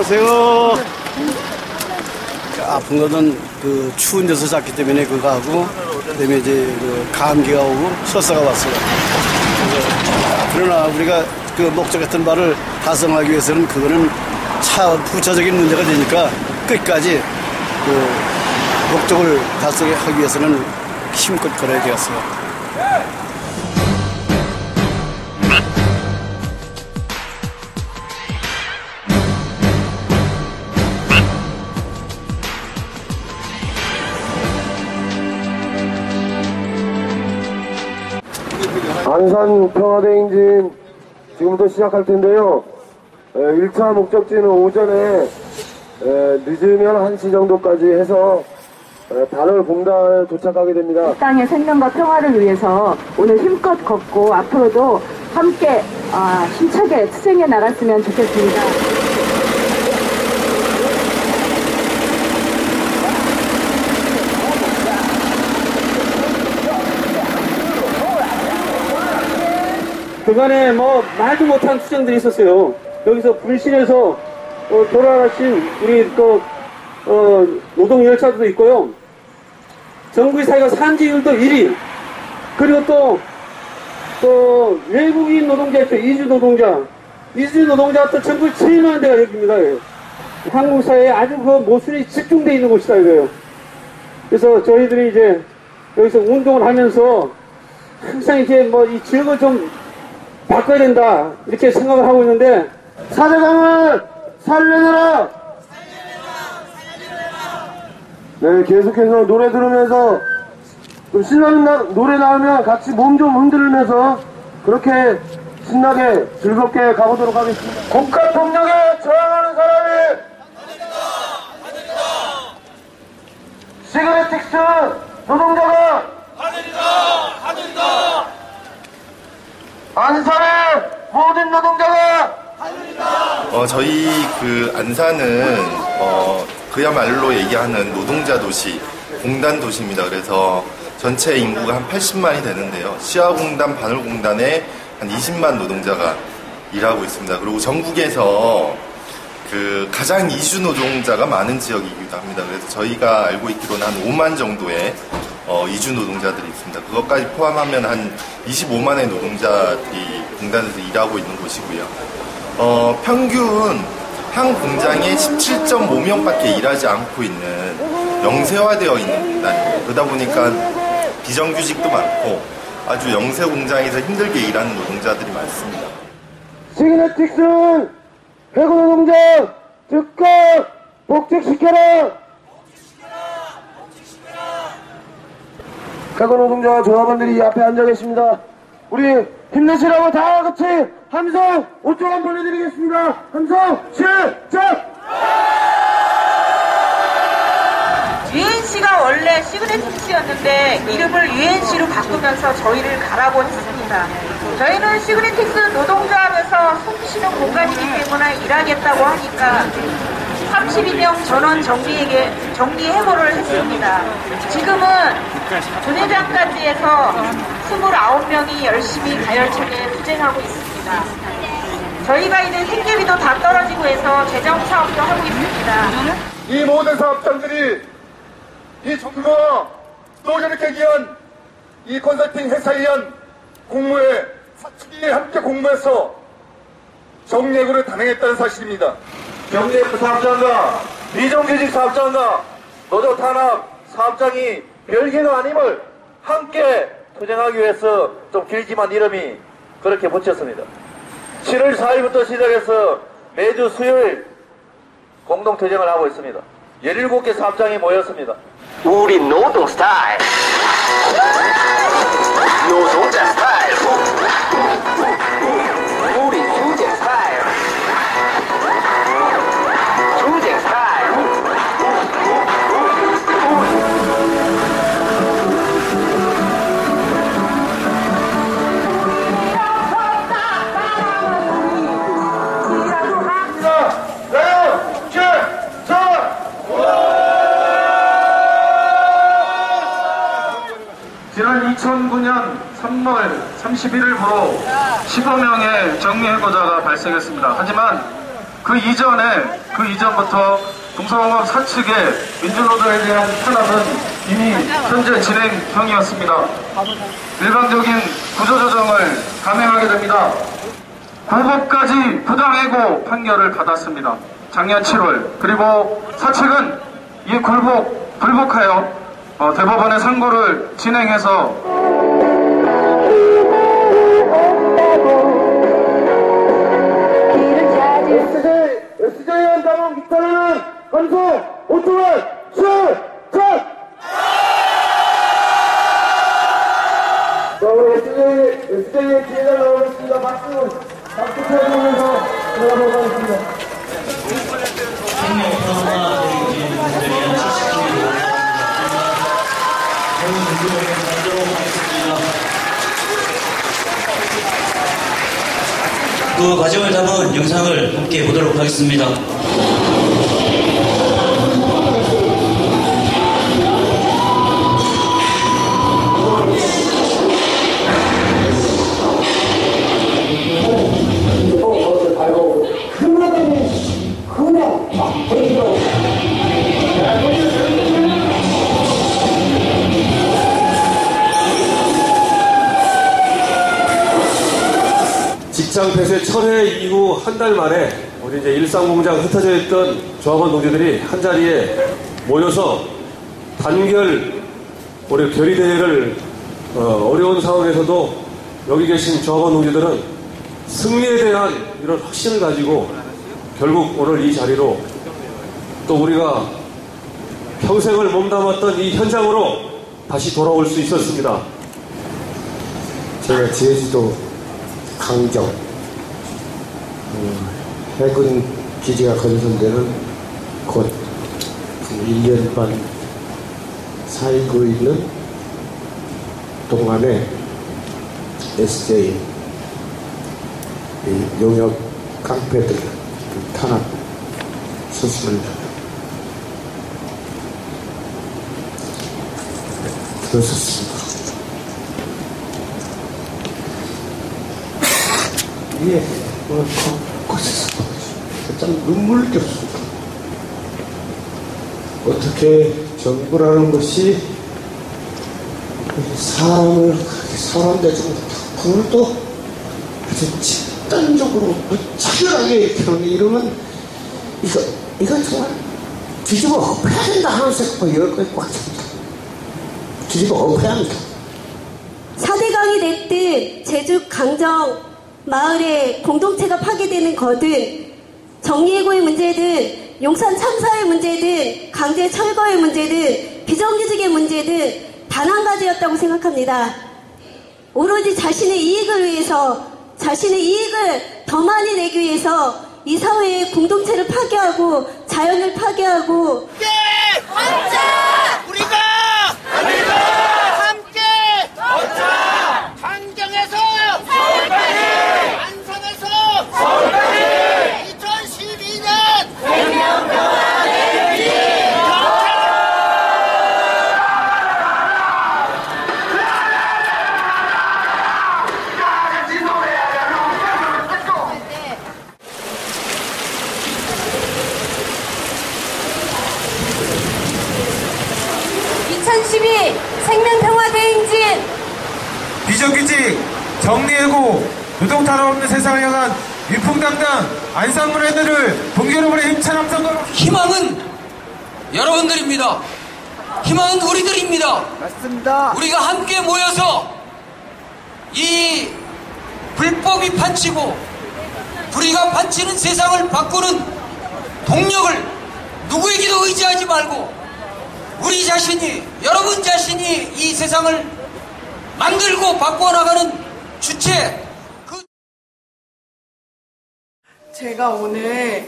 안녕하세요. 아픈 거는 그 추운 데서 잤기 때문에 그거 하고 그다음에 이제 그 감기가 오고 설사가 왔어요. 그러나 우리가 그 목적했던 바를 달성하기 위해서는 그거는 차 부차적인 문제가 되니까 끝까지 그 목적을 달성하기 위해서는 힘껏 걸어야 되겠어요. 안산 평화대행진 지금부터 시작할 텐데요. 1차 목적지는 오전에 늦으면 1시 정도까지 해서 단월 봉단에 도착하게 됩니다. 땅의 생명과 평화를 위해서 오늘 힘껏 걷고 앞으로도 함께 아, 힘차게 투쟁해 나갔으면 좋겠습니다. 그간에 뭐 말도 못한 투쟁들이 있었어요. 여기서 불신해서 어, 돌아가신 우리 또 어, 노동 열차도 있고요. 전국의 사회가 산지율도 1위. 그리고 또, 또 외국인 노동자 있죠. 이주 노동자. 이주 노동자 또 제일 많은 데가 여기입니다. 한국 사회에 아주 그 모순이 집중되어 있는 곳이다 이거예요. 그래서 저희들이 이제 여기서 운동을 하면서 항상 이렇게 뭐 이 지역을 좀 바꿔야 된다 이렇게 생각을 하고 있는데 사대강을 살려내라! 네, 계속해서 노래 들으면서 좀 신나는 나- 노래 나오면 같이 몸 좀 흔들면서 그렇게 신나게 즐겁게 가보도록 하겠습니다. 국가 폭력에 저항하는 사람이 시그레틱스 노동자가 안산의 모든 노동자가 어, 저희 그 안산은 어, 그야말로 얘기하는 노동자 도시, 공단 도시입니다. 그래서 전체 인구가 한 80만이 되는데요. 시아공단, 바늘공단에 한 20만 노동자가 일하고 있습니다. 그리고 전국에서 그 가장 이주 노동자가 많은 지역이기도 합니다. 그래서 저희가 알고 있기로는 한 5만 정도의 어, 이주 노동자들이 있습니다. 그것까지 포함하면 한 25만의 노동자들이 공단에서 일하고 있는 곳이고요. 어, 평균 한 공장에 17.5명밖에 일하지 않고 있는 영세화되어 있는 공단입니다. 그러다 보니까 비정규직도 많고 아주 영세 공장에서 힘들게 일하는 노동자들이 많습니다. 시그네틱스는 해고 노동자 즉각 복직시켜라! 해고 노동자 조합원들이 이 앞에 앉아 계십니다. 우리 힘내시라고 다 같이 함성 5초간 보내드리겠습니다. 함성 시작! UNC가 원래 시그네틱스였는데 이름을 UNC로 바꾸면서 저희를 가라고 했습니다. 저희는 시그네틱스 노동조합에서 숨 쉬는 공간이기 때문에 일하겠다고 하니까 32명 전원 정리에게 정리 해고를 했습니다. 지금은 분회장까지 해서 29명이 열심히 가열차게 투쟁하고 있습니다. 저희가 이제 생계비도 다 떨어지고 해서 재정 사업도 하고 있습니다. 이 모든 사업장들이 이 정부와 또 저렇게 기한 이 컨설팅 회사에 의한 공모에 사측이 함께 공모해서 정예구를 단행했다는 사실입니다. 경제부 사업장과 비정규직 사업장과 노조 탄압 사업장이 별개가 아님을 함께 투쟁하기 위해서 좀 길지만 이름이 그렇게 붙였습니다. 7월 4일부터 시작해서 매주 수요일 공동 투쟁을 하고 있습니다. 17개 사업장이 모였습니다. 우리 노동 스타일 노동자 스타일 2009년 3월 31일부로 15명의 정리해고자가 발생했습니다. 하지만 그 이전에 그 이전부터 동서공업 사측의 민주노동에 대한 탄압은 이미 현재 진행 중이었습니다. 일방적인 구조조정을 감행하게 됩니다. 불법까지 부당해고 판결을 받았습니다. 작년 7월 그리고 사측은 이 굴복 불복하여 어, 대법원에 상고를 진행해서 SJ, 당원 기타는 건소 5초만 출전! 자, 우리 SJ, SJ 기회가 나오겠습니다. 박수, 박수 쳐주면서 들어가도록 하겠습니다. 그 과정을 담은 영상을 함께 보도록 하겠습니다. 직장 폐쇄 철회 이후 한 달 만에 우리 이제 일상 공장 흩어져 있던 조합원 동지들이 한 자리에 모여서 단결 우리 결의대회를 어, 려운 상황에서도 여기 계신 조합원 동지들은 승리에 대한 이런 확신을 가지고 결국 오늘 이 자리로 또 우리가 평생을 몸담았던 이 현장으로 다시 돌아올 수 있었습니다. 제가 제주도 강정 어, 해군 기지가 건설되는 곧 1년 반 살고 있는 동안에 SJ 이 용역 깡패들 그 탄압 수술을 들었었습니다. 예, 뭐, 곳곳에서 참 눈물을 겹습니다. 어떻게 정부라는 것이 사람을, 사람 대중 그걸 또 아주 집단적으로 차별하게 하는 이러면 이거, 이건 정말 뒤집어 엎어야 된다 하는 생각도 열 거일 것 같습니다. 뒤집어 엎어야 합니다. 4대강이 됐든 제주 강정 마을의 공동체가 파괴되는 거든 정리해고의 문제든 용산 참사의 문제든 강제 철거의 문제든 비정규직의 문제든 단 한 가지였다고 생각합니다. 오로지 자신의 이익을 위해서 자신의 이익을 더 많이 내기 위해서 이 사회의 공동체를 파괴하고 자연을 파괴하고 우리가 우리가 함께 걷자 강정에서 서울까지 안산에서 서울까지 2012년 생명평화 내지 생명평화 대행진 비정규직, 정리해고, 노동탄압 없는 세상을 향한 위풍당당 안산문화들을 동계로분의 힘찬 함성으로 희망은 여러분들입니다. 희망은 우리들입니다. 맞습니다. 우리가 함께 모여서 이 불법이 판치고 불의가 판치는 세상을 바꾸는 동력을 누구에게도 의지하지 말고 우리 자신이 여러분 자신이 이 세상을 만들고 바꿔 나가는 주체 제가 오늘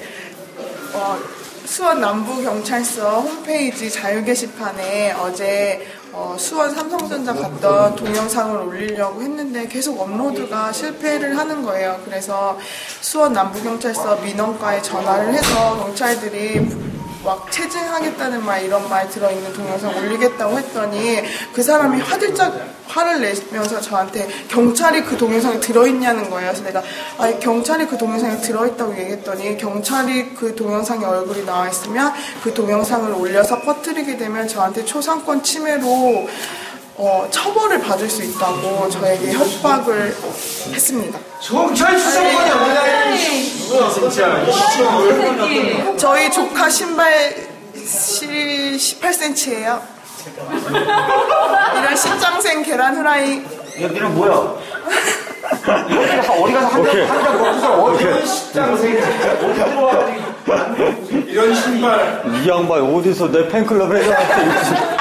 어, 수원 남부경찰서 홈페이지 자유 게시판에 어제 어, 수원 삼성전자 갔던 동영상을 올리려고 했는데 계속 업로드가 실패를 하는 거예요. 그래서 수원 남부경찰서 민원과에 전화를 해서 경찰들이 막 체증하겠다는 말 이런 말 들어있는 동영상 올리겠다고 했더니 그 사람이 화들짝 화를 내면서 저한테 경찰이 그 동영상에 들어있냐는 거예요. 그래서 내가 아 경찰이 그 동영상에 들어있다고 얘기했더니 경찰이 그 동영상에 얼굴이 나와 있으면 그 동영상을 올려서 퍼뜨리게 되면 저한테 초상권 침해로 어, 처벌을 받을 수 있다고 저에게 협박을 했습니다. 경찰 수사관이 어디야? 진짜. 저희 조카 신발 18cm예요. 이런 신장생 계란 후라이. 여기는 뭐야? 어디 가서 어디 가서 오케이. 한장 먹고서 어디 들어와가지고 이런 신발 이 양반 어디서 내 팬클럽 회장한테